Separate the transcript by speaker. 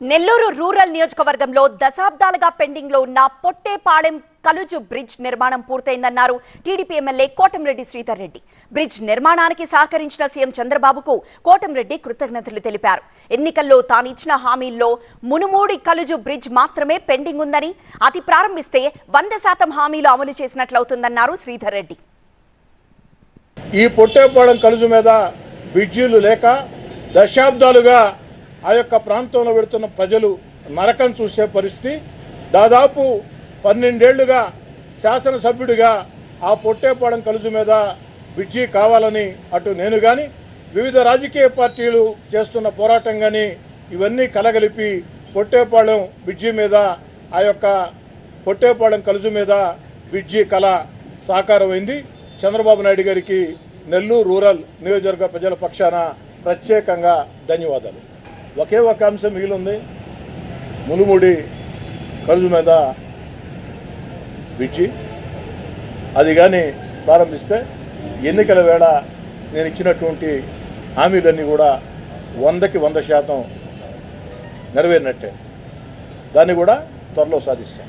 Speaker 1: Nellore rural నియోజకవర్గంలో దశాబ్దాలుగా పెండింగ్లో ఉన్న పొట్టేపాళెం కలుజు బ్రిడ్జ్ నిర్మాణం పూర్తయిందన్నారు TDP MLA Kotamreddy Sridhar Reddy. Bridge నిర్మాణానికి సహకరించిన సీఎం చంద్రబాబుకు కోటంరెడ్డి కృతజ్ఞతలు తెలిపారు. ఎన్నికల్లో తాను ఇచ్చిన హామీల్లో మునుమూడి కలుజు బ్రిడ్జ్ మాత్రమే పెండింగ్ ఉందని అది ప్రారంభిస్తే వంద శాతం హామీలు అమలు చేసినట్లవుతుందన్నారు శ్రీధర్ రెడ్డి.
Speaker 2: ఈ పొట్టేపాళెం కలుజు మీద బ్రిడ్జీలు లేక దశాబ్దాలుగా ఆ యొక్క ప్రాంతంలో పెడుతున్న ప్రజలు నరకం చూసే పరిస్థితి. దాదాపు పన్నెండేళ్ళుగా శాసనసభ్యుడిగా ఆ పొట్టేపాళెం కలుజు మీద బిడ్జి కావాలని అటు నేను కానీ వివిధ రాజకీయ పార్టీలు చేస్తున్న పోరాటం కానీ ఇవన్నీ కలగలిపి పొట్టేపాళెం బిడ్జి మీద ఆ యొక్క పొట్టేపాళెం కలుజు మీద బిడ్జి కళ సాకారమైంది. చంద్రబాబు నాయుడు గారికి నెల్లూరు రూరల్ నియోజకవర్గ ప్రజల పక్షాన ప్రత్యేకంగా ధన్యవాదాలు. ఒకే ఒక అంశం మిగిలింది మునుముడి ఖర్జు మీద బ్రిడ్జి అది కానీ ప్రారంభిస్తే ఎన్నికల వేళ నేను ఇచ్చినటువంటి హామీలన్నీ కూడా వందకి వంద శాతం నెరవేరినట్టే. దాన్ని కూడా త్వరలో సాధిస్తాం.